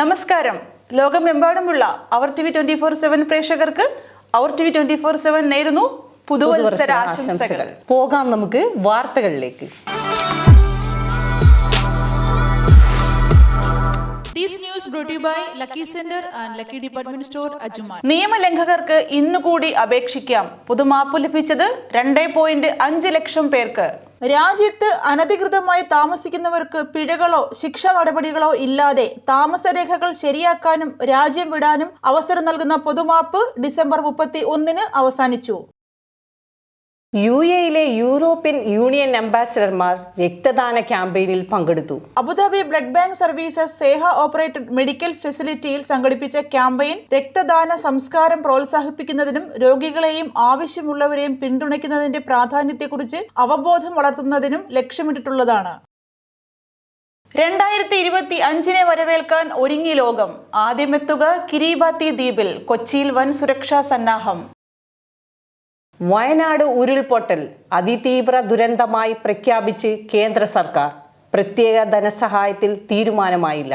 നമസ്കാരം. ലോകമെമ്പാടുമുള്ള our T V twenty four seven പ്രേക്ഷകർക്ക് our T V twenty four seven നേരുന്നു പുതുവത്സര ആശംസകൾ. പോകാം നമുക്ക് വാർത്തകളിലേക്ക്. നിയമലംഘകർക്ക് ഇന്നുകൂടി അപേക്ഷിക്കാം. പുതുമാപ്പ് ലഭിച്ചത് രണ്ടേ പോയിന്റ് അഞ്ച് ലക്ഷം പേർക്ക്. രാജ്യത്ത് അനധികൃതമായി താമസിക്കുന്നവർക്ക് പിഴകളോ ശിക്ഷാ നടപടികളോ ഇല്ലാതെ താമസരേഖകൾ ശരിയാക്കാനും രാജ്യം വിടാനും അവസരം നൽകുന്ന പൊതുമാപ്പ് ഡിസംബർ മുപ്പത്തി ഒന്നിന് അവസാനിച്ചു. യു എയിലെ യൂറോപ്യൻ യൂണിയൻ അംബാസിഡർമാർ രക്തദാന ക്യാമ്പയിനിൽ പങ്കെടുത്തു. Abu Dhabi blood bank services Seha operated medical ഫെസിലിറ്റിയിൽ സംഘടിപ്പിച്ച ക്യാമ്പയിൻ രക്തദാന സംസ്കാരം പ്രോത്സാഹിപ്പിക്കുന്നതിനും രോഗികളെയും ആവശ്യമുള്ളവരെയും പിന്തുണയ്ക്കുന്നതിന്റെ പ്രാധാന്യത്തെക്കുറിച്ച് അവബോധം വളർത്തുന്നതിനും ലക്ഷ്യമിട്ടിട്ടുള്ളതാണ്. രണ്ടായിരത്തി ഇരുപത്തി അഞ്ചിനെ വരവേൽക്കാൻ ഒരുങ്ങി ലോകം. ആദ്യമെത്തുക കിരീബാത്തി ദ്വീപിൽ കൊച്ചിയിൽ വൻ സുരക്ഷാ സന്നാഹം. വയനാട് ഉരുൾപൊട്ടൽ അതിതീവ്ര ദുരന്തമായി പ്രഖ്യാപിച്ച് കേന്ദ്ര സർക്കാർ പ്രത്യേക ധനസഹായത്തിൽ തീരുമാനമായില്ല.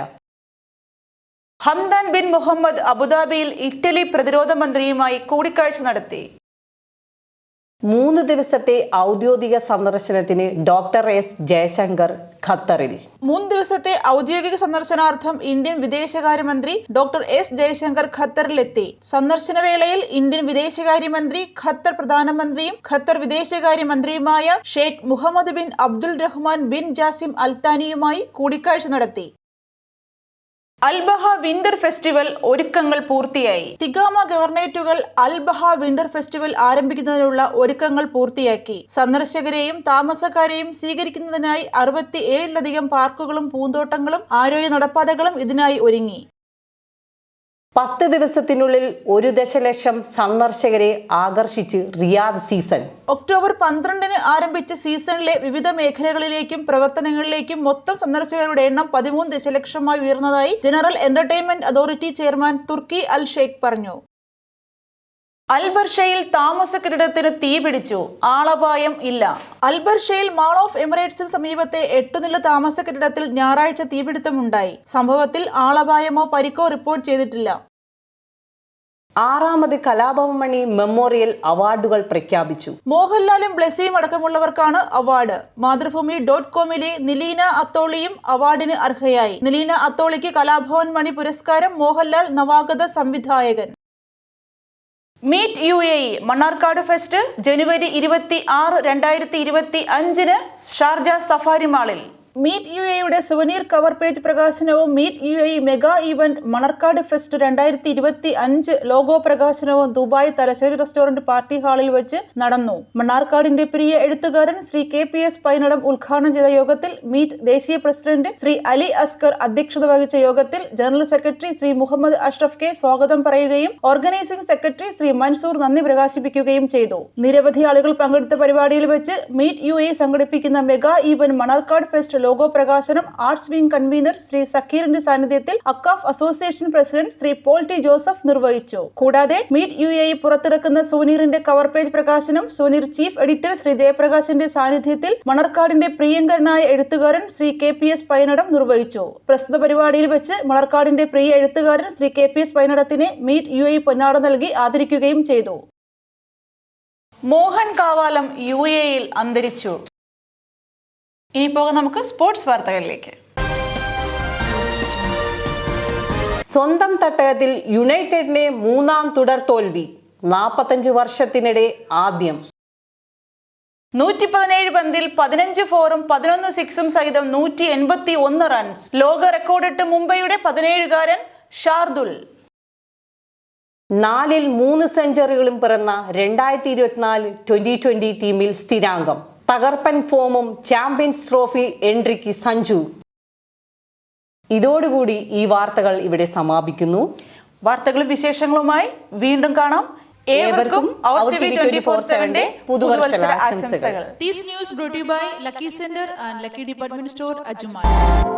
ഹംദാൻ ബിൻ മുഹമ്മദ് അബുദാബിയിൽ ഇറ്റലി പ്രതിരോധ മന്ത്രിയുമായി കൂടിക്കാഴ്ച നടത്തി. മൂന്ന് ദിവസത്തെ ഔദ്യോഗിക സന്ദർശനത്തിന് ഡോക്ടർ എസ് ജയശങ്കർ ഖത്തറിൽ. മൂന്ന് ദിവസത്തെ ഔദ്യോഗിക സന്ദർശനാർത്ഥം ഇന്ത്യൻ വിദേശകാര്യമന്ത്രി ഡോക്ടർ എസ് ജയശങ്കർ ഖത്തറിലെത്തി. സന്ദർശന വേളയിൽ ഇന്ത്യൻ വിദേശകാര്യമന്ത്രി ഖത്തർ പ്രധാനമന്ത്രിയും Qatar വിദേശകാര്യമന്ത്രിയുമായ Sheikh Mohammed bin Abdul Rahman bin Jassim അൽത്താനിയുമായി കൂടിക്കാഴ്ച നടത്തി. അൽബഹ വിന്റർ ഫെസ്റ്റിവൽ ഒരുക്കങ്ങൾ പൂർത്തിയായി. തിഗാമ ഗവർണേറ്റുകൾ അൽബഹ വിന്റർ ഫെസ്റ്റിവൽ ആരംഭിക്കുന്നതിനുള്ള ഒരുക്കങ്ങൾ പൂർത്തിയാക്കി. സന്ദർശകരെയും താമസക്കാരെയും സ്വീകരിക്കുന്നതിനായി അറുപത്തി ഏഴിലധികം പാർക്കുകളും പൂന്തോട്ടങ്ങളും ആരോഗ്യ നടപ്പാതകളും ഇതിനായി ഒരുങ്ങി. പത്ത് ദിവസത്തിനുള്ളിൽ ഒരു ദശലക്ഷം സന്ദർശകരെ ആകർഷിച്ച് റിയാദ് സീസൺ. ഒക്ടോബർ പന്ത്രണ്ടിന് ആരംഭിച്ച സീസണിലെ വിവിധ മേഖലകളിലേക്കും പ്രവർത്തനങ്ങളിലേക്കും മൊത്തം സന്ദർശകരുടെ എണ്ണം പതിമൂന്ന് ദശലക്ഷമായി ഉയർന്നതായി general entertainment authority chairman Turki Al Sheikh പറഞ്ഞു. അൽബർഷയിൽ താമസ കെട്ടിടത്തിന് തീപിടിച്ചു ആളപായം ഇല്ല. അൽബർഷയിൽ മാൾ ഓഫ് എമിറേറ്റ്സിന് സമീപത്തെ എട്ടുനില താമസ കെട്ടിടത്തിൽ ഞായറാഴ്ച തീപിടുത്തമുണ്ടായി. സംഭവത്തിൽ ആളപായമോ പരിക്കോ റിപ്പോർട്ട് ചെയ്തിട്ടില്ല. ആറാമത് കലാഭവമണി മെമ്മോറിയൽ അവാർഡുകൾ പ്രഖ്യാപിച്ചു. മോഹൻലാലും ബ്ലെസിയും അടക്കമുള്ളവർക്കാണ് അവാർഡ്. മാതൃഭൂമി ഡോട്ട് കോമിലെ നിലീന അത്തോളിയും അവാർഡിന് അർഹയായി. നിലീന അത്തോളിക്ക് കലാഭവൻ മണി പുരസ്കാരം മോഹൻലാൽ നവാഗത സംവിധായകൻ. Meet U A E Mannarkkad fest ജനുവരി ഇരുപത്തി ആറ് രണ്ടായിരത്തി ഇരുപത്തി അഞ്ചിന് ഷാർജ സഫാരി മാളിൽ. മീറ്റ് യു എയുടെ സുവനീർ കവർ പേജ് പ്രകാശനവും meet U A mega event Manarkkad fest രണ്ടായിരത്തി ഇരുപത്തി അഞ്ച് ലോഗോ പ്രകാശനവും ദുബായ് തലശ്ശേരി റെസ്റ്റോറന്റ് പാർട്ടി ഹാളിൽ വെച്ച് നടന്നു. മണ്ണാർക്കാടിന്റെ പ്രിയ എഴുത്തുകാരൻ Shri K P S Painadam ഉദ്ഘാടനം ചെയ്ത യോഗത്തിൽ മീറ്റ് ദേശീയ പ്രസിഡന്റ് ശ്രീ അലി അസ്കർ അധ്യക്ഷത വഹിച്ച യോഗത്തിൽ general secretary Shri Muhammad Ashraf K സ്വാഗതം പറയുകയും ഓർഗനൈസിംഗ് സെക്രട്ടറി ശ്രീ മൻസൂർ നന്ദി പ്രകാശിപ്പിക്കുകയും ചെയ്തു. നിരവധി ആളുകൾ പങ്കെടുത്ത പരിപാടിയിൽ വെച്ച് മീറ്റ് യു എ സംഘടിപ്പിക്കുന്ന mega event Manarkkad fest logo പ്രകാശനം ആർട്സ് വിംഗ് കൺവീനർ ശ്രീ സക്കീറിന്റെ സാന്നിധ്യത്തിൽ Akcaf association president Shri Paul T Joseph നിർവഹിച്ചു. കൂടാതെ മീറ്റ് യു എ പുറത്തിറക്കുന്ന സോനീറിന്റെ കവർ പേജ് പ്രകാശനം സോനീർ ചീഫ് എഡിറ്റർ ശ്രീ ജയപ്രകാശിന്റെ സാന്നിധ്യത്തിൽ മണർക്കാടിന്റെ പ്രിയങ്കരനായ എഴുത്തുകാരൻ Shri K P S Painadam നിർവഹിച്ചു. പ്രസ്തുത പരിപാടിയിൽ വെച്ച് മണർക്കാടിന്റെ പ്രിയ എഴുത്തുകാരൻ ശ്രീ കെ പി എസ് പൈനടത്തിനെ മീറ്റ് യു എ പൊന്നാട നൽകി ആദരിക്കുകയും ചെയ്തു. മോഹൻ കാവാലം യു എയിൽ അന്തരിച്ചു. ഇനി പോകാം നമുക്ക് സ്പോർട്സ് വാർത്തകളിലേക്ക്. സ്വന്തം തട്ടകത്തിൽ യുണൈറ്റഡിന് മൂന്നാം തുടർ തോൽവി നാൽപ്പത്തഞ്ച് വർഷത്തിനിടെ ആദ്യം. നൂറ്റി പതിനേഴ് പന്തിൽ പതിനഞ്ച് ഫോറും പതിനൊന്ന് സിക്സും സഹിതം നൂറ്റി എൺപത്തി ഒന്ന് റൺസ്. ലോക റെക്കോർഡിട്ട് മുംബൈയുടെ പതിനേഴുകാരൻ ഷാർദുൽ. നാലിൽ മൂന്ന് സെഞ്ചുറികളും പിറന്ന രണ്ടായിരത്തി ഇരുപത്തിനാല് ട്വന്റി ട്വന്റി ടീമിൽ സ്ഥിരാംഗം. തകർപ്പൻ ഫോമും ചാമ്പ്യൻസ് ട്രോഫി എൻട്രിക്ക് സഞ്ജു. ഇതോടുകൂടി ഈ വാർത്തകൾ ഇവിടെ സമാപിക്കുന്നു. വാർത്തകളും വിശേഷങ്ങളുമായി വീണ്ടും കാണാം. ഏവർക്കും പുതുവത്സര ആശംസകൾ. Lucky news and lucky department store Lucky